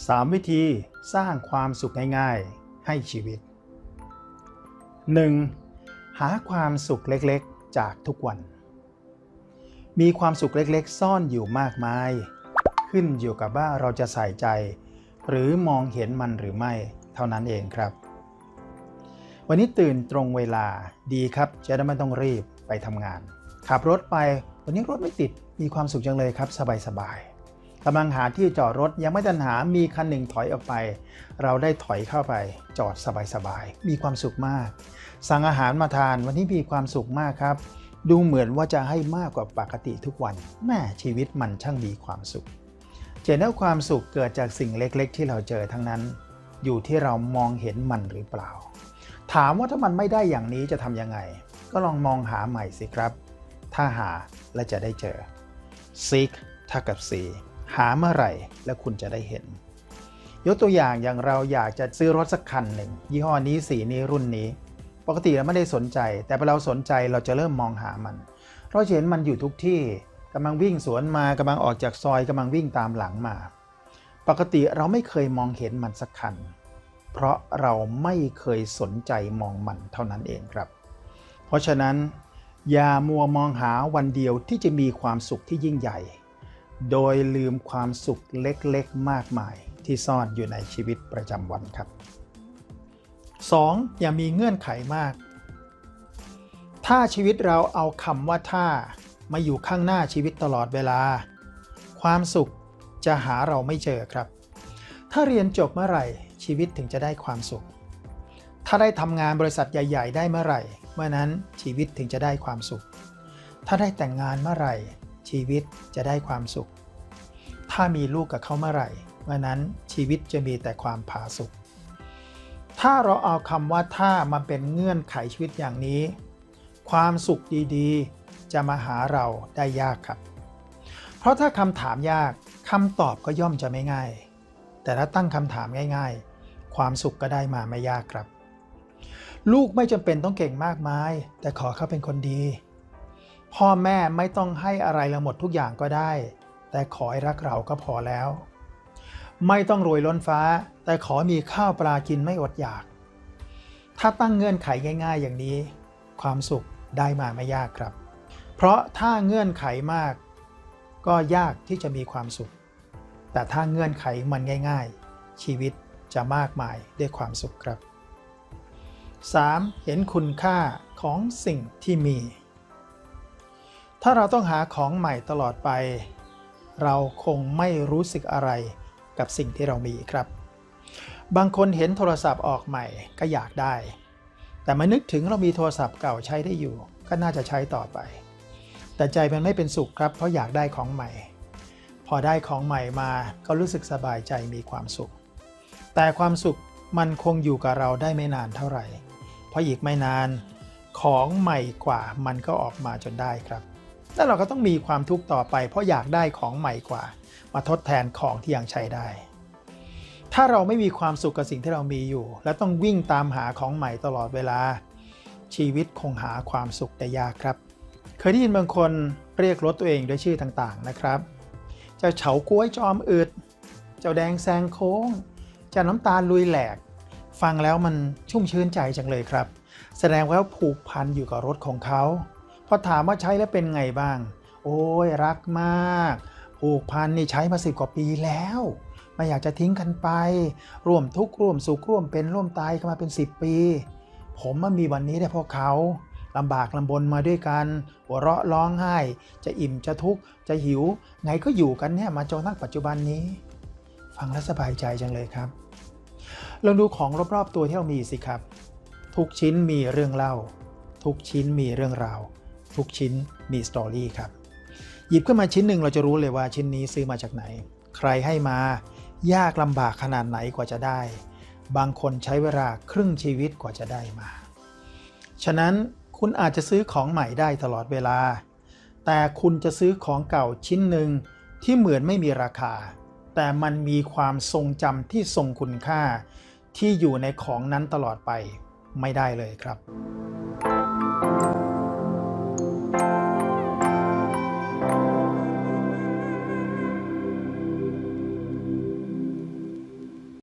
3 วิธีสร้างความสุขง่ายๆ ให้ชีวิต 1. หาความสุขเล็กๆ จากทุกวัน มีความสุขเล็กๆ ซ่อนอยู่มากมาย ขึ้นอยู่กับว่าเราจะใส่ใจ หรือมองเห็นมันหรือไม่ เท่านั้นเองครับ วันนี้ตื่นตรงเวลาดีครับ จะได้ไม่ต้องรีบไปทำงาน ขับรถไปวันนี้รถไม่ติดมีความสุขจังเลยครับ สบายๆ กำลังหาที่จอดรถยังไม่ทันหามีคันหนึ่งถอยออกไป เราได้ถอยเข้าไป จอดสบายๆมีความสุขมาก สั่งอาหารมาทานวันนี้มีความสุขมากครับ ดูเหมือนว่าจะให้มากกว่าปกติทุกวันแม่ชีวิตมันช่างมีความสุขเจนว่าความสุขเกิดจากสิ่งเล็กๆ ที่เราเจอทั้งนั้น อยู่ที่เรามองเห็นมันหรือเปล่า ถามว่าถ้ามันไม่ได้อย่างนี้จะทำยังไง ก็ลองมองหาใหม่สิครับ ถ้าหาและจะได้เจอ seek ถ้ากับ see หาเมื่อไหร่แล้วคุณจะได้เห็น ยกตัวอย่างอย่างเราอยากจะซื้อรถสักคันหนึ่ง ยี่ห้อนี้สีนี้รุ่นนี้ ปกติเราไม่ได้สนใจ แต่พอเราสนใจเราจะเริ่มมองหามัน เราเห็นมันอยู่ทุกที่กำลังวิ่งสวนมากำลังออกจากซอยกำลังวิ่งตามหลังมา ปกติเราไม่เคยมองเห็นมันสักคัน เพราะเราไม่เคยสนใจมองมันเท่านั้นเองครับ เพราะฉะนั้นอย่ามัวมองหาวันเดียวที่จะมีความสุขที่ยิ่งใหญ่ โดยลืมความสุขเล็กๆ มากมายที่ซ่อนอยู่ในชีวิตประจำวันครับ 2. อย่ามีเงื่อนไขมาก ถ้าชีวิตเราเอาคำว่าถ้ามาอยู่ข้างหน้าชีวิตตลอดเวลา ความสุขจะหาเราไม่เจอครับ ถ้าเรียนจบเมื่อไหร่ชีวิตถึงจะได้ความสุข ถ้าได้ทำงานบริษัทใหญ่ ๆ ได้เมื่อไหร่ เมื่อนั้นชีวิตถึงจะได้ความสุข ถ้าได้แต่งงานเมื่อไหร่ ชีวิตจะได้ความสุข ถ้ามีลูกกับเขาเมื่อไหร่เมื่อนั้นชีวิตจะมีแต่ความผาสุกถ้าเราเอาคำว่าถ้ามาเป็นเงื่อนไขชีวิตอย่างนี้ ความสุขดีๆ จะมาหาเราได้ยากครับ เพราะถ้าคำถามยากคำตอบก็ย่อมจะไม่ง่าย แต่ถ้าตั้งคำถามง่าย ๆ ความสุขก็ได้มาไม่ยากครับ ลูกไม่จำเป็นต้องเก่งมากมาย แต่ขอเขาเป็นคนดี พ่อแม่ไม่ต้องให้อะไรเราหมดทุกอย่างก็ได้ แต่ขอให้รักเราก็พอแล้ว ไม่ต้องรวยล้นฟ้า แต่ขอมีข้าวปลากินไม่อดอยาก ถ้าตั้งเงื่อนไขง่าย ๆ อย่างนี้ ความสุขได้มาไม่ยากครับ เพราะถ้าเงื่อนไขมาก ก็ยากที่จะมีความสุข แต่ถ้าเงื่อนไขมันง่าย ๆ ชีวิตจะมากมายด้วยความสุขครับ 3. เห็นคุณค่าของสิ่งที่มี ถ้าเราต้องหาของใหม่ตลอดไป เราคงไม่รู้สึกอะไรกับสิ่งที่เรามีครับ บางคนเห็นโทรศัพท์ออกใหม่ก็อยากได้ แต่มานึกถึงเรามีโทรศัพท์เก่าใช้ได้อยู่ ก็น่าจะใช้ต่อไป แต่ใจมันไม่เป็นสุขครับ เพราะอยากได้ของใหม่ พอได้ของใหม่มาก็รู้สึกสบายใจมีความสุข แต่ความสุขมันคงอยู่กับเราได้ไม่นานเท่าไหร่ เพราะอีกไม่นานของใหม่กว่ามันก็ออกมาจนได้ครับ แล้วเราก็ต้องมีความทุกข์ต่อไป เพราะอยากได้ของใหม่กว่า มาทดแทนของที่ยังใช้ได้ ถ้าเราไม่มีความสุขกับสิ่งที่เรามีอยู่ และต้องวิ่งตามหาของใหม่ตลอดเวลา ชีวิตคงหาความสุขได้ยากครับ เคยได้ยินบางคนเรียกรถตัวเองด้วยชื่อต่างๆนะครับ เจ้าเฉาก้วยจอมอึดเจ้าแดงแซงโค้งเจ้าน้ำตาลลุยแหลก ฟังแล้วมันชุ่มชื้นใจจังเลยครับ แสดงว่าผูกพันอยู่กับรถของเขา อถามว่าใช้แล้วเป็นไงบ้าง โอ้ยรักมาก ผูกพันนี่ใช้มาสิบกว่าปีแล้ว ไม่อยากจะทิ้งกันไป ร่วมทุกข์ร่วมสุขร่วมเป็นร่วมตายกันมาเป็น 10 ปี ผมมามีวันนี้ได้เพราะเขาลำบากลำบนมาด้วยกัน หัวเราะร้องไห้ จะอิ่มจะทุกข์จะหิว ไงก็อยู่กันเนี่ยมาจนทั้งปัจจุบันนี้ ฟังแล้วสบายใจจังเลยครับ ลองดูของรอบๆตัวที่เรามีสิครับ ทุกชิ้นมีเรื่องเล่า ทุกชิ้นมีเรื่องราว ทุกชิ้นมีสตอรี่ครับ หยิบขึ้นมาชิ้นหนึ่งเราจะรู้เลยว่าชิ้นนี้ซื้อมาจากไหน ใครให้มายากลำบากขนาดไหนกว่าจะได้ บางคนใช้เวลาครึ่งชีวิตกว่าจะได้มา ฉะนั้นคุณอาจจะซื้อของใหม่ได้ตลอดเวลา แต่คุณจะซื้อของเก่าชิ้นหนึ่งที่เหมือนไม่มีราคา แต่มันมีความทรงจำที่ทรงคุณค่า ที่อยู่ในของนั้นตลอดไปไม่ได้เลยครับ